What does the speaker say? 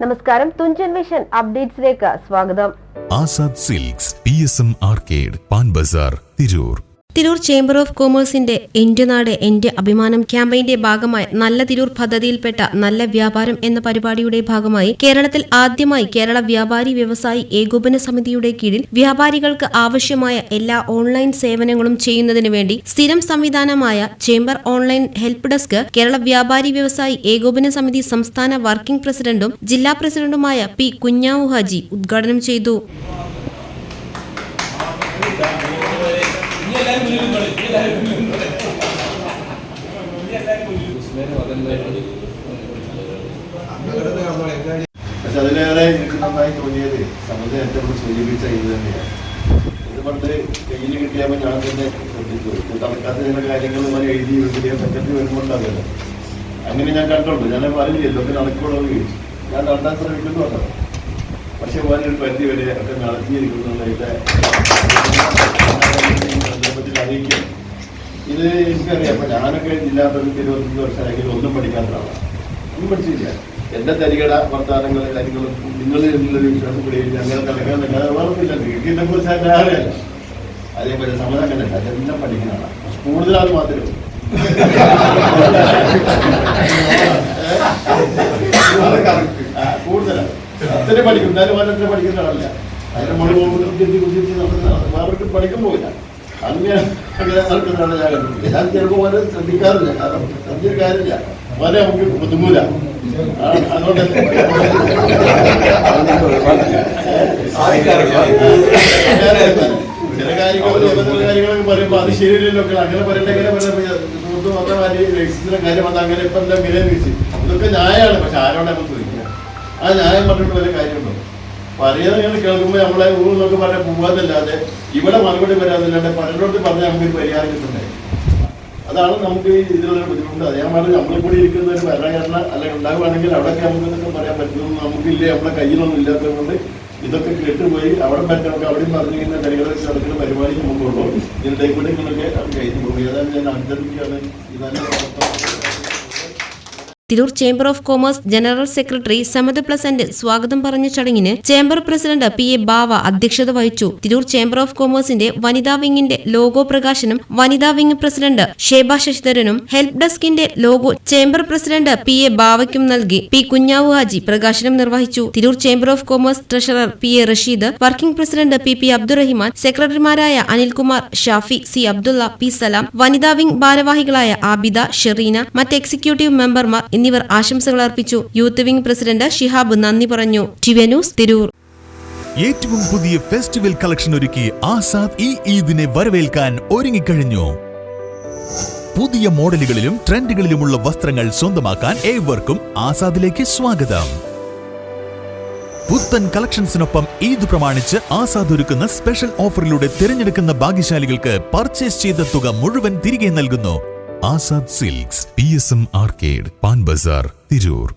നമസ്കാരം. തുഞ്ചൻ വിഷൻ അപ്ഡേറ്റ്സിലേക്ക് സ്വാഗതം. Azad silks P S M arcade Pan Bazar Tirur. Tirur chamber of കോമേഴ്സിന്റെ എന്റെ നാട് എന്റെ അഭിമാനം ക്യാമ്പയിന്റെ ഭാഗമായി നല്ല തിരൂർ പദ്ധതിയിൽപ്പെട്ട നല്ല വ്യാപാരം എന്ന പരിപാടിയുടെ ഭാഗമായി കേരളത്തിൽ ആദ്യമായി കേരള വ്യാപാരി വ്യവസായി ഏകോപന സമിതിയുടെ കീഴിൽ വ്യാപാരികൾക്ക് ആവശ്യമായ എല്ലാ ഓൺലൈൻ സേവനങ്ങളും ചെയ്യുന്നതിനു വേണ്ടി സ്ഥിരം സംവിധാനമായ chamber online help desk Kerala Vyapari Vyavasayi Ekopana സമിതി സംസ്ഥാന വർക്കിംഗ് പ്രസിഡന്റും ജില്ലാ പ്രസിഡന്റുമായ പി കുഞ്ഞാവു ഹാജി ഉദ്ഘാടനം ചെയ്തു പക്ഷെ അതിലേറെ എനിക്ക് നന്നായി തോന്നിയത് സമുദ്രം ഏറ്റവും കൂടുതൽ സൂചിപ്പിച്ച ഇത് തന്നെയാണ്. ഇത് പണ്ട് കയ്യിൽ കിട്ടിയപ്പോൾ ഞാൻ തന്നെ ശ്രദ്ധിച്ചു ഇത് തണുക്കാത്ത ചില കാര്യങ്ങൾ പോലെ എഴുതി എഴുതിയ സെക്രട്ടറി വരുമ്പോണ്ടാവില്ല. അങ്ങനെ ഞാൻ കണ്ടുള്ളൂ ഞാൻ പറഞ്ഞില്ലല്ലോ ഒക്കെ നടക്കുള്ളൂ ഞാൻ നടത്താൻ ശ്രമിക്കുന്നു പറഞ്ഞത് പക്ഷെ പോലെ ഒരു പരിധി വരെ ഒക്കെ നടത്തിയിരിക്കുന്നുള്ളതിന്റെ സന്ദർഭത്തിൽ അറിയിക്കും ഇത് എനിക്കറിയാം. അപ്പൊ ഞാനൊക്കെ ജില്ലാ പ്രസിഡന്റ് ഇരുപത്തഞ്ച് വർഷമായെങ്കിലും ഒന്നും പഠിക്കാത്ത ഒന്നും പഠിച്ചില്ല എന്റെ തരികട വർത്താനങ്ങളും കാര്യങ്ങളും നിങ്ങൾ എന്നുള്ളൊരു വിശ്വാസം കൂടി ഞങ്ങൾ നടക്കാൻ നിങ്ങളെ വീട്ടിലെ കുറിച്ച് എന്നെ അറിയാലോ അതേപോലെ സമരം അങ്ങനെ അതെല്ലാം പഠിക്കുന്നതാണ്. കൂടുതലാണ് മാത്രമേ കൂടുതലാണ്. അത്രയും പഠിക്കും. എന്തായാലും ഓരോരുത്തരെ പഠിക്കുന്ന ആളല്ല അതിന്റെ മുകളിൽ പോകുമ്പോൾ വേറൊരു പഠിക്കാൻ പോകില്ല അങ്ങനെ അങ്ങനെ നടക്കുന്നതാണ് ഞാൻ. കണ്ടിട്ടുള്ളത് ഞാൻ ചിലപ്പോൾ ഓരോ ശ്രദ്ധിക്കാറില്ല. കാരണം ശ്രദ്ധിച്ചൊരു കാര്യമില്ല. വളരെ നമുക്ക് ബുദ്ധിമുല അതുകൊണ്ട് ചില കാര്യങ്ങളൊക്കെ പറയുമ്പോൾ അത് ശരിയല്ലല്ലോ. അങ്ങനെ പറയണ്ട ഇങ്ങനെ സുഹൃത്ത് മാതിരി കാര്യം വന്നാൽ അങ്ങനെ ഇപ്പം എന്താ വില വെച്ച് ഇതൊക്കെ ന്യായമാണ്. പക്ഷെ ആരോടെ ചോദിക്കുക? ആ ന്യായം പറഞ്ഞിട്ട് വല്ല കാര്യമുണ്ടോ? പറയുന്നത് ഇങ്ങനെ കേൾക്കുമ്പോൾ നമ്മളെ ഊന്നൊക്കെ പറഞ്ഞ പോവാന്നല്ലാതെ ഇവിടെ മറുപടി വരാതില്ലാണ്ട് പലരോട് പറഞ്ഞാൽ നമുക്ക് പരിഹാരം കിട്ടണ്ടേ അതാണ് നമുക്ക് ഇതിലുള്ള ബുദ്ധിമുട്ട്. അതേ മാറി നമ്മളെ കൂടി ഇരിക്കുന്ന ഒരു ഭരണഘടന അല്ലെങ്കിൽ ഉണ്ടാകുവാണെങ്കിൽ അവിടെയൊക്കെ നമുക്ക് പറയാൻ പറ്റുന്നു നമുക്കില്ല? നമ്മുടെ കയ്യിലൊന്നും ഇല്ലാത്തതുകൊണ്ട് ഇതൊക്കെ കേട്ടുപോയി അവിടെ പറ്റൊക്കെ അവിടെയും പറഞ്ഞിരിക്കുന്ന കളികളൊക്കെ നടക്കുന്ന പരിപാടി നമുക്കുള്ളൂ ഇതിന്റെ കൂടെ ഇങ്ങനെയൊക്കെ കഴിഞ്ഞു പോകും. ഏതായാലും ഞാൻ അഭ്യർത്ഥിക്കുകയാണ് ഇതാണ് Tirur chamber of commerce general secretary Samad pleasant സ്വാഗതം പറഞ്ഞ ചടങ്ങിന് chamber president P A Bava അധ്യക്ഷത വഹിച്ചു. തിരൂർ ചേംബർ ഓഫ് കോമേഴ്സിന്റെ വനിതാ വിങ്ങിന്റെ ലോഗോ പ്രകാശനം വനിതാ വിങ് പ്രസിഡന്റ് ഷേബ ശശിധരനും help ഡെസ്കിന്റെ logo chamber president P A ബാവയ്ക്കും നൽകി പി കുഞ്ഞാവു ഹാജി പ്രകാശനം നിർവഹിച്ചു. Tirur chamber of commerce treasurer P A Rasheed working president P P Abdurahiman സെക്രട്ടറിമാരായ അനിൽകുമാർ ഷാഫി സി അബ്ദുള്ള പി സലാം വനിതാ വിംഗ് ഭാരവാഹികളായ ആബിദ ഷെറീന മറ്റ് എക്സിക്യൂട്ടീവ് മെമ്പർമാർ എന്നിവർ ആശംസകൾ അർപ്പിച്ചു. യൂത്ത് വിംഗ് പ്രസിഡന്റ് ഷിഹാബ് നന്ദി പറഞ്ഞു. TV news Tirur. ഏറ്റവും പുതിയ ഫെസ്റ്റിവൽ കളക്ഷൻ ഒരുക്കി ആസാദ് ഈ ഈദിനെ വരവേൽക്കാൻ ഒരുങ്ങിക്കഴിഞ്ഞു. പുതിയ മോഡലുകളിലും ട്രെൻഡുകളിലുമുള്ള വസ്ത്രങ്ങൾ സ്വന്തമാക്കാൻ ഏവർക്കും ആസാദിലേക്ക് സ്വാഗതം. പുത്തൻ കളക്ഷൻസിനൊപ്പം ഈദ് പ്രമാണിച്ച് ആസാദ് ഒരുക്കുന്ന സ്പെഷ്യൽ ഓഫറിലൂടെ തിരഞ്ഞെടുക്കുന്ന ഭാഗ്യശാലികൾക്ക് പർച്ചേസ് ചെയ്ത തുക മുഴുവൻ തിരികെ നൽകുന്നു. Azad silks P S M arcade Pan Bazar Tirur.